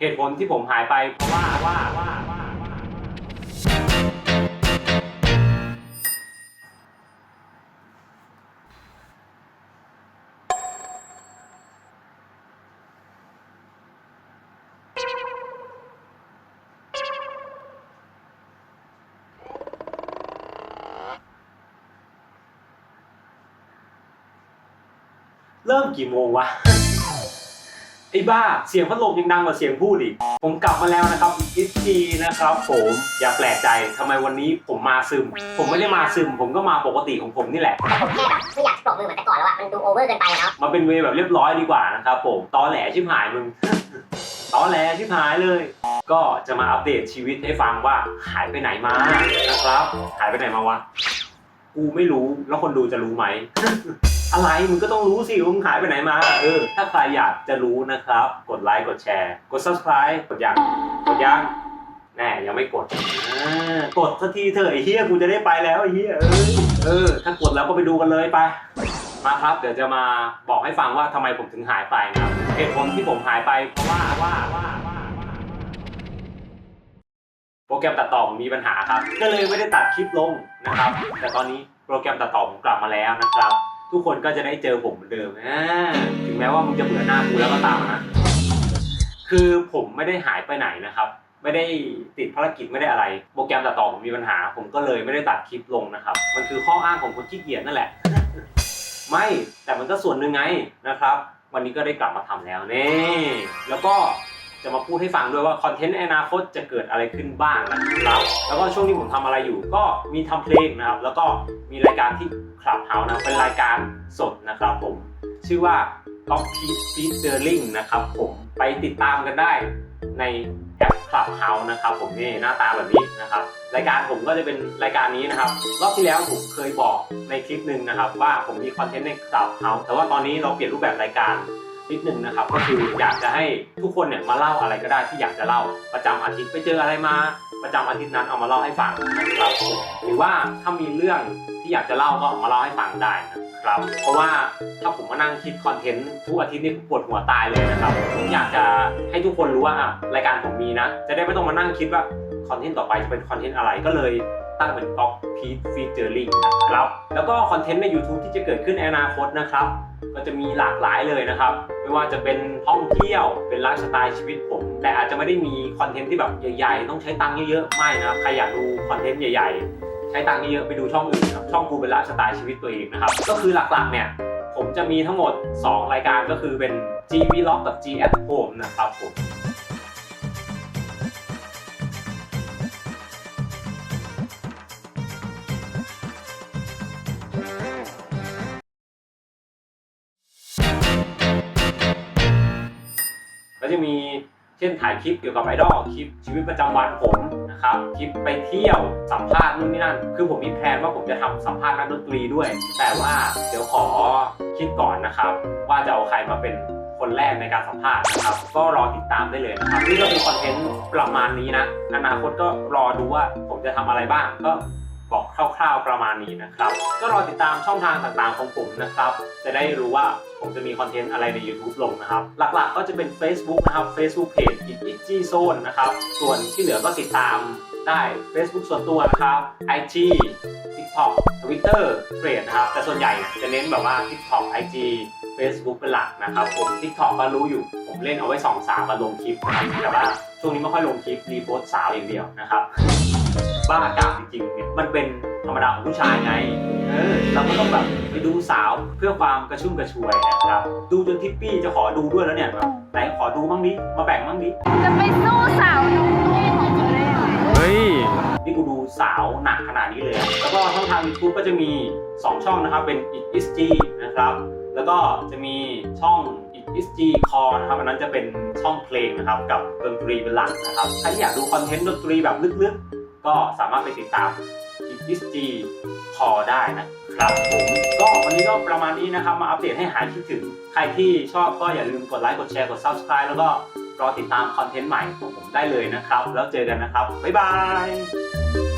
เหตุผลที่ผมหายไปเพราะว่าว่าว่าว่าว่าเริ่มกี่โมงวะ ไอ้บ้าเสียงพัดลมยังดังกว่าเสียงพูดอีก ผมกลับมาแล้วนะครับอีกอีกทีนะครับผมอย่าแปลกใจทำไมวันนี้ผมมาซึม ผมไม่ได้มาซึม ผมก็มาปกติของผมนี่แหละแต่ผมแค่แบบไม่อยากจะปรบมือเหมือนแต่ก่อนแล้วอะมันดูโอเวอร์เกินไปอะเนาะมาเป็นเวย์แบบเรียบร้อยดีกว่านะครับผมตอแหลชิบหายมึงตอแหลชิบหายเลย ก็จะมาอัปเดตชีวิตให้ฟังว่าหายไปไหนมานะครับ หายไปไหนมาวะกูไม่รู้แล้วคนดูจะรู้ไหม อะไรมึงก็ต้องรู้สิว่ามึงหายไปไหนมาเออถ้าใครอยากจะรู้นะครับ กดไลค์กดแชร์ กด subscribe กดยังกดยังแน่ยังไม่กดอ่ากดสักทีเถอะไอ้เฮียกูจะได้ไปแล้วไอ้เฮียเออเออ ถ้ากดแล้วก็ไปดูกันเลยไป มาครับ เดี๋ยวจะมาบอกให้ฟังว่าทำไมผมถึงหายไปนะครับเหตุผลที่ผมหายไปเพราะว่าว่าว่าว่า โปรแกรมตัดต่อผมมีปัญหาครับ ก็เลยไม่ได้ตัดคลิปลงนะครับ แต่ตอนนี้โปรแกรมตัดต่อผมกลับมาแล้วนะครับ ทุกคนก็จะได้เจอผมเหมือนเดิมอ่าถึงแม้ว่ามึงจะเบื่อหน้ากูแล้วก็ตามนะ คือผมไม่ได้หายไปไหนนะครับ ไม่ได้ติดภารกิจไม่ได้อะไร โปรแกรมตัดต่อผมมีปัญหา ผมก็เลยไม่ได้ตัดคลิปลงนะครับ มันคือข้ออ้างของคนขี้เกียจนั่นแหละ ไม่แต่มันก็ส่วนหนึ่งไงนะครับ วันนี้ก็ได้กลับมาทำแล้วนี่แล้วก็ จะมาพูดให้ฟังด้วยว่าคอนเทนต์ในอนาคตจะเกิดอะไรขึ้นบ้างนะครับแล้วก็ช่วงที่ผมทำอะไรอยู่ ก็มีทำเพลงนะครับ แล้วก็มีรายการที่คลับเฮาส์นะเป็นรายการสดนะครับผม ชื่อว่า g o p p y Featuring นะครับผมไปติดตามกันได้ในแอป Clubhouse นะครับผมนี่หน้าตาแบบนี้นะครับ รายการผมก็จะเป็นรายการนี้นะครับ รอบที่แล้วผมเคยบอกในคลิปหนึ่งนะครับ ว่าผมมีคอนเทนต์ใน Clubhouse แต่ว่าตอนนี้เราเปลี่ยนรูปแบบรายการ นิดหนึ่งนะครับก็คืออยากจะให้ทุกคนเนี่ยมาเล่าอะไรก็ได้ที่อยากจะเล่าประจำอาทิตย์ไปเจออะไรมา ประจำอาทิตย์นั้นเอามาเล่าให้ฟังนะครับหรือว่าถ้ามีเรื่องที่อยากจะเล่าก็มาเล่าให้ฟังได้นะครับ เพราะว่าถ้าผมมานั่งคิดคอนเทนต์ทุกอาทิตย์นี่ปวดหัวตายเลยนะครับผมอยากจะให้ทุกคนรู้ว่ารายการผมมีนะ จะได้ไม่ต้องมานั่งคิดว่าคอนเทนต์ต่อไปจะเป็นคอนเทนต์อะไรก็เลย ตั้งเป็นก๊อกพีทฟีเจอริงนะครับ แล้วก็คอนเทนต์ใน YouTube ที่จะเกิดขึ้นในอนาคตนะครับ ก็จะมีหลากหลายเลยนะครับ ไม่ว่าจะเป็นท่องเที่ยว เป็นไลฟ์สไตล์ชีวิตผม แต่อาจจะไม่ได้มีคอนเทนต์ที่แบบใหญ่ๆ ต้องใช้ตังค์เยอะๆ ไม่นะครับ ใครอยากดูคอนเทนต์ใหญ่ๆ ใช้ตังค์เยอะๆไปดูช่องอื่นครับ ช่องกูเป็นไลฟ์สไตล์ชีวิตตัวเองนะครับ ก็คือหลักๆ เนี่ย ผมจะมีทั้งหมด 2 รายการก็คือเป็น G Vlog กับ G at Home นะครับผม ก็จะมีเช่นถ่ายคลิปเกี่ยวกับไอดอลคลิปชีวิตประจำวันผมนะครับคลิปไปเที่ยวสัมภาษณ์นู่นนี่นั่น คือผมมีแพลนว่าผมจะทำสัมภาษณ์นักดนตรีด้วย แต่ว่าเดี๋ยวขอคิดก่อนนะครับ ว่าจะเอาใครมาเป็นคนแรกในการสัมภาษณ์นะครับ ก็รอติดตามได้เลยนะครับนี่ก็เป็นคอนเทนต์ประมาณนี้นะอนาคตก็รอดูว่าผมจะทำอะไรบ้างก็ บอกคร่าวๆประมาณนี้นะครับ ก็รอติดตามช่องทางต่างๆของผมนะครับ จะได้รู้ว่าผมจะมีคอนเทนต์อะไรใน YouTube ลงนะครับ หลักๆก็จะเป็น Facebook นะครับ Facebook Page i t g Zone นะครับ ส่วนที่เหลือก็ติดตามได้ Facebook ส่วนตัวนะครับ IG TikTok Twitter t r a d e นะครับ แต่ส่วนใหญ่เนี่ยจะเน้นแบบว่า TikTok IG Facebook เป็นหลักนะครับผม TikTok ก็รู้อยู่ ผมเล่นเอาไว้ส่องสาวมาลงคลิปนะครับแต่ว่าช่วงนี้ไม่ค่อยลงคลิปรีโพสสาวอย่างเดียวนะครับ บ้าอากาศจริงๆเนี่ยมันเป็นธรรมดาของผู้ชายไงเออเราก็ต้องแบบไปดูสาวเพื่อความกระชุ่มกระชวยนะครับ ดูจนทิปปี้จะขอดูด้วยแล้วเนี่ยแบบไหนขอดูบ้างดิมาแบ่งบ้างดิจะไปสู้สาวนุ่มของเธอได้ยังไงเฮ้ย นี่กูดูสาวหนักขนาดนี้เลยอะแล้วก็ช่องทาง YouTube ก็จะมี 2 ช่องนะครับ เป็น It Is G นะครับ แล้วก็จะมีช่อง It Is G Core นะครับ อันนั้นจะเป็นช่องเพลงนะครับ กับดนตรีเป็นหลักนะครับ ใครที่อยากดูคอนเทนต์ดนตรีแบบลึกๆ ก็สามารถไปติดตาม It Is G Core ได้นะครับผมก็วันนี้ก็ประมาณนี้นะครับ มาอัปเดตให้หายคิดถึง ใครที่ชอบก็อย่าลืมกดไลค์กดแชร์กด Subscribe แล้วก็รอติดตามคอนเทนต์ใหม่ของผมได้เลยนะครับ แล้วเจอกันนะครับ บ๊ายบาย